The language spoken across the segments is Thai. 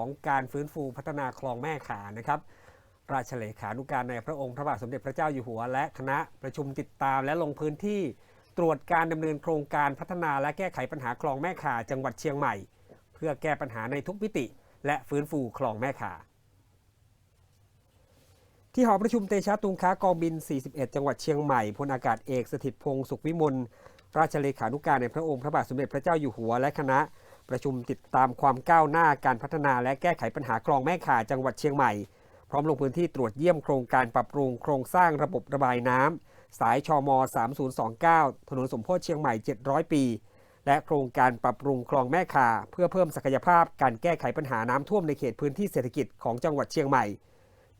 ของการฟื้นฟูพัฒนาคลองแม่ขานะครับ ราชเลขานุการในพระองค์พระบาทสมเด็จพระเจ้าอยู่หัว และคณะประชุมติดตามและลงพื้นที่ตรวจการดำเนินโครงการพัฒนาและแก้ไขปัญหาคลองแม่ขาจังหวัดเชียงใหม่ เพื่อแก้ปัญหาในทุกมิติ และฟื้นฟูคลองแม่ขาที่หอประชุมเตชะตุงค้ากองบิน 41 จังหวัดเชียงใหม่พลอากาศเอกสถิตพงศ์สุขวิมลราชเลขานุการในพระองค์พระบาทสมเด็จพระเจ้าอยู่หัวและคณะ ประชุมติดตามความก้าวหน้าการพัฒนาและแก้ไขปัญหาคลองแม่ข่าจังหวัดเชียงใหม่ พร้อมลงพื้นที่ตรวจเยี่ยมโครงการปรับปรุงโครงสร้างระบบระบายน้ำสายชม 3029 ถนนสมโพธิเชียงใหม่ 700 ปี และโครงการปรับปรุงคลองแม่ข่าเพื่อเพิ่มศักยภาพการแก้ไขปัญหาน้ำท่วมในเขตพื้นที่เศรษฐกิจของจังหวัดเชียงใหม่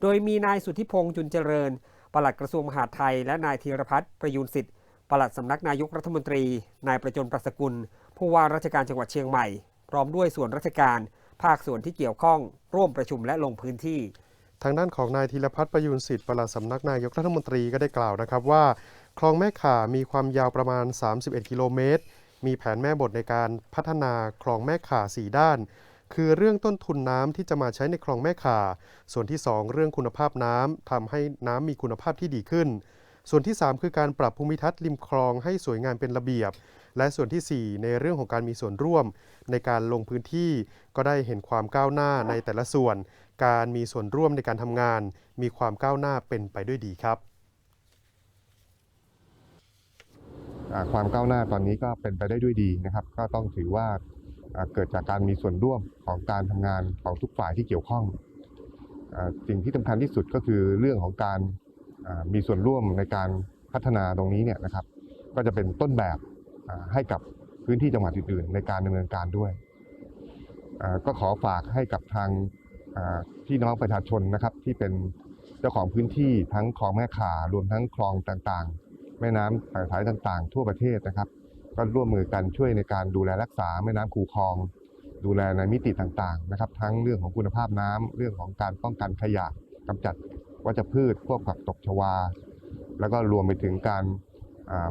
โดยมีนายสุทธิพงษ์จุนเจริญปลัดกระทรวงมหาดไทย และนายธีรพัฒน์ประยูนสิทธิ์ ปลัดสำนักนายกรัฐมนตรี นายประจนประสกุล ผู้ว่าราชการจังหวัดเชียงใหม่ พร้อมด้วยส่วนราชการ ภาคส่วนที่เกี่ยวข้อง ร่วมประชุมและลงพื้นที่ทางด้านของนายธีรพัฒน์ประยูนสิทธิ์ปลัดสำนักนายกรัฐมนตรีก็ได้กล่าวนะครับว่า คลองแม่ข่ามีความยาวประมาณ 31 กิโลเมตร มีแผนแม่บทในการพัฒนาคลองแม่ข่า4ด้าน คือเรื่องต้นทุนน้ำที่จะมาใช้ในคลองแม่ข่า ส่วนที่ 2 เรื่องคุณภาพน้ำทำให้น้ำมีคุณภาพที่ดีขึ้น ส่วนที่ 3 คือการปรับภูมิทัศน์ริมคลองให้สวยงามเป็นระเบียบ และส่วนทีสี่ 4 ในเรื่องของการมีส่วนร่วม ในการลงพื้นที่ก็ได้เห็นความก้าวหน้าในแต่ละส่วน การมีส่วนร่วมในการทำงาน มีความก้าวหน้าเป็นไปด้วยดีครับความก้าวหน้าตอนนี้ก็เป็นไปได้ด้วยดีนะครับ ก็ต้องถือว่าเกิดจากการมีส่วนร่วมของการทำงานของทุกฝ่ายที่เกี่ยวข้องสิ่งที่สำคัญที่สุดก็คือเรื่องของการ มีส่วนร่วมในการพัฒนาตรงนี้เนี่ยนะครับก็จะเป็นต้นแบบให้กับพื้นที่จังหวัดอื่นๆในการดำเนินการด้วย ก็ขอฝากให้กับทางพี่น้องประชาชนนะครับที่เป็นเจ้าของพื้นที่ทั้งคลองแม่ข่ารวมทั้งคลองต่างๆ แม่น้ำสายต่างๆ ทั่วประเทศนะครับ ก็ร่วมมือกันช่วยในการดูแลรักษาแม่น้ำคูคลอง ดูแลในมิติต่างๆนะครับ ทั้งเรื่องของคุณภาพน้ำเรื่องของการป้องกันขยะกำจัด วัชพืช พวกผักตบชวา แล้วก็รวมไปถึงการ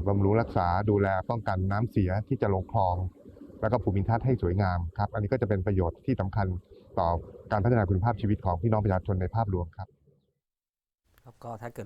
บำรุงรักษาดูแลป้องกันน้ำเสียที่จะลงคลอง แล้วก็ภูมิทัศน์ให้สวยงามครับ อันนี้ก็จะเป็นประโยชน์ที่สำคัญต่อการพัฒนาคุณภาพชีวิตของพี่น้องประชาชนในภาพรวมครับครับก็ถ้าเกิด